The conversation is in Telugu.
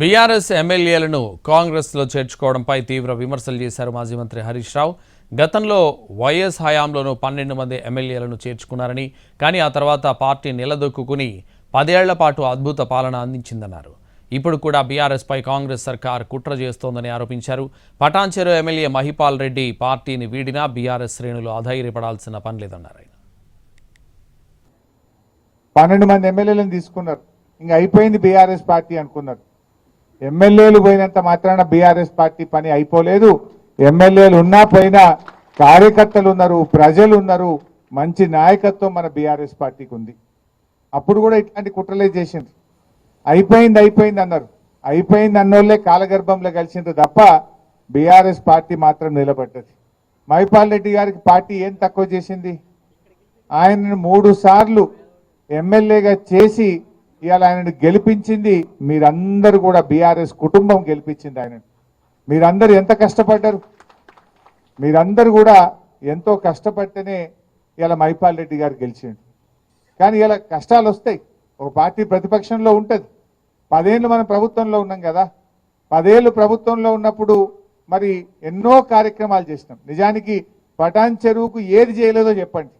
బీఆర్ఎస్ ఎమ్మెల్యేలను కాంగ్రెస్లో చేర్చుకోవడంపై తీవ్ర విమర్శలు చేశారు మాజీ మంత్రి హరీష్ రావు. గతంలో వైఎస్ హయాంలోనూ పన్నెండు మంది ఎమ్మెల్యేలను చేర్చుకున్నారని కానీ ఆ తర్వాత పార్టీ నిలదొక్కుని పదేళ్ళ పాటు అద్భుత పాలన అందించిందన్నారు. ఇప్పుడు కూడా బీఆర్ఎస్పై కాంగ్రెస్ సర్కార్ కుట్ర చేస్తోందని ఆరోపించారు. పటాన్చెరు ఎమ్మెల్యే మహిపాల్ రెడ్డి పార్టీని వీడినా బీఆర్ఎస్ శ్రేణులు అధైర్యపడాల్సిన పనిలేదన్నారు ఆయన. పన్నెండు మంది ఎమ్మెల్యేలను తీసుకున్నారు. ఇంకా అయిపోయింది బీఆర్ఎస్ పార్టీ అనుకున్నారు. ఎమ్మెల్యేలు పోయినంత మాత్రాన బీఆర్ఎస్ పార్టీ పని అయిపోలేదు. ఎమ్మెల్యేలు ఉన్నా పోయినా కార్యకర్తలు ఉన్నారు ప్రజలు ఉన్నారు మంచి నాయకత్వం మన బీఆర్ఎస్ పార్టీకి ఉంది. అప్పుడు కూడా ఇట్లాంటి కుట్రలే చేసింది అయిపోయింది అయిపోయింది అన్నారు. అయిపోయింది అన్నోళ్ళే కాలగర్భంలో కలిసింది తప్ప బీఆర్ఎస్ పార్టీ మాత్రం నిలబడ్డది. మైపాల్ రెడ్డి గారికి పార్టీ ఏం తక్కువ చేసింది? ఆయనను మూడు సార్లు ఎమ్మెల్యేగా చేసి ఇవాళ ఆయనను గెలిపించింది మీరందరూ కూడా బీఆర్ఎస్ కుటుంబం గెలిపించింది ఆయనను. మీరందరూ ఎంత కష్టపడ్డారు? మీరందరూ కూడా ఎంతో కష్టపడితేనే ఇలా మైపాల్ రెడ్డి గారు గెలిచిండు. కానీ ఇలా కష్టాలు వస్తాయి. ఒక పార్టీ ప్రతిపక్షంలో ఉంటుంది. పదేళ్ళు మనం ప్రభుత్వంలో ఉన్నాం కదా. పదేళ్ళు ప్రభుత్వంలో ఉన్నప్పుడు మరి ఎన్నో కార్యక్రమాలు చేసినాం. నిజానికి పటాన్ చెరువుకు ఏది చేయలేదో చెప్పండి.